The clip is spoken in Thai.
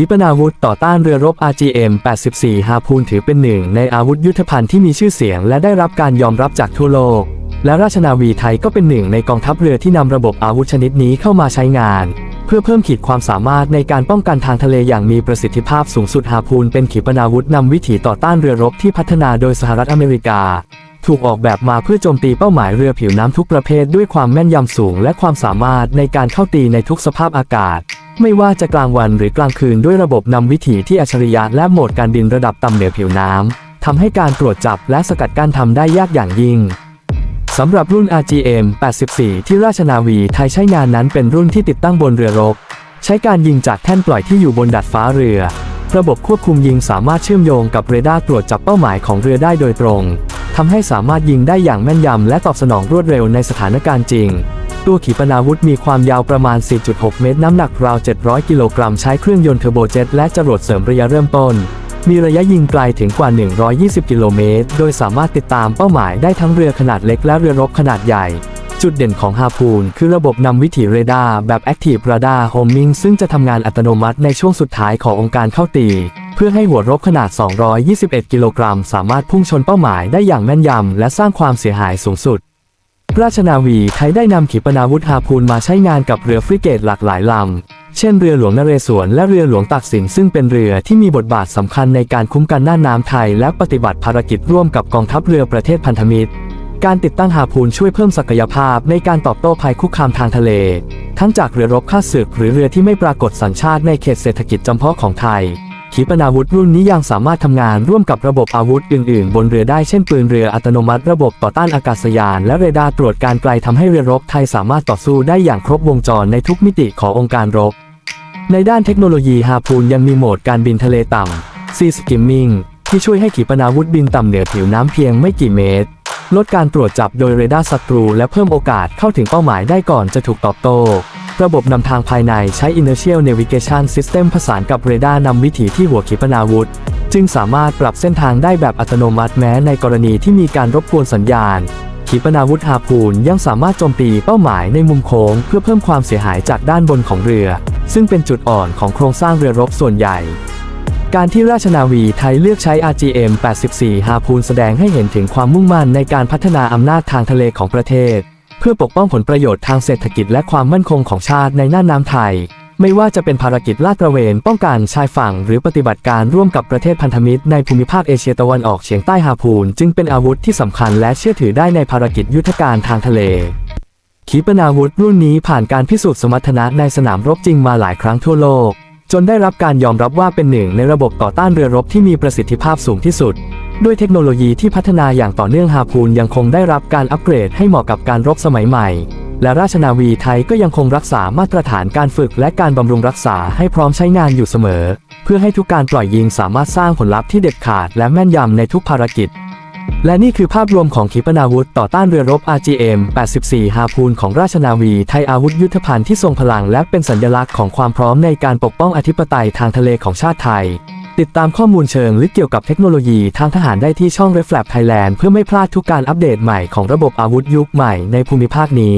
ขีปนาวุธต่อต้านเรือรบ RGM-84 ฮาพูนถือเป็นหนึ่งในอาวุธยุทโธภัณฑ์ที่มีชื่อเสียงและได้รับการยอมรับจากทั่วโลก และราชนาวีไทยก็เป็นหนึ่งในกองทัพเรือที่นำระบบอาวุธชนิดนี้เข้ามาใช้งาน เพื่อเพิ่มขีดความสามารถในการป้องกันทางทะเลอย่างมีประสิทธิภาพสูงสุดฮาพูนเป็นขีปนาวุธนำวิถีต่อต้านเรือรบที่พัฒนาโดยสหรัฐอเมริกา ถูกออกแบบมาเพื่อโจมตีเป้าหมายเรือผิวน้ำทุกประเภทด้วยความแม่นยำสูง และความสามารถในการเข้าตีในทุกสภาพอากาศ ไม่ว่าจะกลางวันหรือกลางคืนด้วยระบบนำวิถีที่อัจฉริยะและโหมดการบินระดับต่ำเหนือผิวน้ำทำให้การตรวจจับและสกัดกั้นทำได้ยากอย่างยิ่งสำหรับรุ่น RGM 84 ที่ราชนาวีไทยใช้งานนั้นเป็นรุ่นที่ติดตั้งบนเรือรบ ใช้การยิงจากแท่นปล่อยที่อยู่บนดาดฟ้าเรือ ระบบควบคุมยิงสามารถเชื่อมโยงกับเรดาร์ตรวจจับเป้าหมายของเรือได้โดยตรงทำให้สามารถยิงได้อย่างแม่นยำและตอบสนองรวดเร็วในสถานการณ์จริง ตัวขีปนาวุธมีความยาวประมาณ 4.6 เมตร น้ำหนักราว 700 กิโลกรัม ใช้เครื่องยนต์เทอร์โบเจ็ตและจรวดเสริมระยะเริ่มต้น มีระยะยิงไกลถึงกว่า 120 กิโลเมตร โดยสามารถติดตามเป้าหมายได้ทั้งเรือขนาดเล็กและเรือรบขนาดใหญ่จุดเด่นของฮาพูนคือระบบนำวิถีเรดาร์แบบ Active Radar Homing ซึ่งจะทำงานอัตโนมัติในช่วงสุดท้ายขององค์การเข้าตี เพื่อให้หัวรบขนาด 221 กิโลกรัม สามารถพุ่งชนเป้าหมายได้อย่างแม่นยำและสร้างความเสียหายสูงสุด ราชนาวีไทยได้นำขีปนาวุธฮาพูนมาใช้งานกับเรือฟริเกตหลากหลายลำ เช่นเรือหลวงนเรศวรและเรือหลวงตากสินซึ่งเป็นเรือที่มีบทบาทสำคัญในการคุ้มกันน่านน้ำไทย และปฏิบัติภารกิจร่วมกับกองทัพเรือประเทศพันธมิตร การติดตั้งฮาพูนช่วยเพิ่มศักยภาพในการตอบโต้ภัยคุกคามทางทะเล ทั้งจากเรือรบข้าศึกหรือเรือที่ไม่ปรากฏสัญชาติในเขตเศรษฐกิจจำเพาะของไทย ขีปนาวุธรุ่นนี้ยังสามารถทำงานร่วมกับระบบอาวุธอื่นๆ บนเรือได้เช่นปืนเรืออัตโนมัติระบบต่อต้านอากาศยาน และเรดาร์ตรวจการไกลทำให้เรือรบไทยสามารถต่อสู้ได้อย่างครบวงจรในทุกมิติขององค์การรบ ในด้านเทคโนโลยีฮาพูนยังมีโหมดการบินทะเลต่ำ Sea Skimming ที่ช่วยให้ขีปนาวุธบินต่ำเหนือผิวน้ำเพียงไม่กี่เมตร ลดการตรวจจับโดยเรดาร์ศัตรู และเพิ่มโอกาสเข้าถึงเป้าหมายได้ก่อนจะถูกตอบโต้ ระบบนำทางภายในใช้ Inertial Navigation System ผสานกับเรดาร์นำวิถีที่หัวขีปนาวุธ จึงสามารถปรับเส้นทางได้แบบอัตโนมัติแม้ในกรณีที่มีการรบกวนสัญญาณ ขีปนาวุธฮาพูนยังสามารถโจมตีเป้าหมายในมุมโค้ง เพื่อเพิ่มความเสียหายจากด้านบนของเรือ ซึ่งเป็นจุดอ่อนของโครงสร้างเรือรบส่วนใหญ่การที่ราชนาวีไทยเลือกใช้ RGM 84ฮาพูนแสดงให้เห็นถึงความมุ่งมั่นในการพัฒนาอำนาจทางทะเลของประเทศ พื่อปกป้องผลประโยชน์ทางเศรษฐกิจและความมั่นคงของชาติในน่านน้ำไทย ไม่ว่าจะเป็นภารกิจลาดตระเวนป้องกันชายฝั่ง หรือปฏิบัติการร่วมกับประเทศพันธมิตรในภูมิภาคเอเชียตะวันออกเฉียงใต้ฮาพูน จึงเป็นอาวุธที่สำคัญและเชื่อถือได้ในภารกิจยุทธการทางทะเลขีปนาวุธรุ่นนี้ผ่านการพิสูจน์สมรรถนะในสนามรบจริงมาหลายครั้งทั่วโลก จนได้รับการยอมรับว่าเป็นหนึ่งในระบบต่อต้านเรือรบที่มีประสิทธิภาพสูงที่สุด ด้วยเทคโนโลยีที่พัฒนาอย่างต่อเนื่องฮาพูนยังคงได้รับการอัปเกรดให้เหมาะกับการรบสมัยใหม่ และราชนาวีไทยก็ยังคงรักษามาตรฐานการฝึกและการบำรุงรักษาให้พร้อมใช้งานอยู่เสมอ เพื่อให้ทุกการปล่อยยิงสามารถสร้างผลลัพธ์ที่เด็ดขาดและแม่นยำในทุกภารกิจ และนี่คือภาพรวมของขีปนาวุธต่อต้านเรือรบ RGM 84 ฮาพูนของราชนาวีไทยอาวุธยุทธภัณฑ์ที่ทรงพลังและเป็นสัญลักษณ์ของความพร้อมในการปกป้องอธิปไตยทางทะเลของชาติไทย ติดตามข้อมูลเชิงลึกเกี่ยวกับเทคโนโลยีทางทหารได้ที่ช่อง r e f l a p Thailand เพื่อไม่พลาดทุกการอัปเดตใหม่ของระบบอาวุธยุคใหม่ในภูมิภาคนี้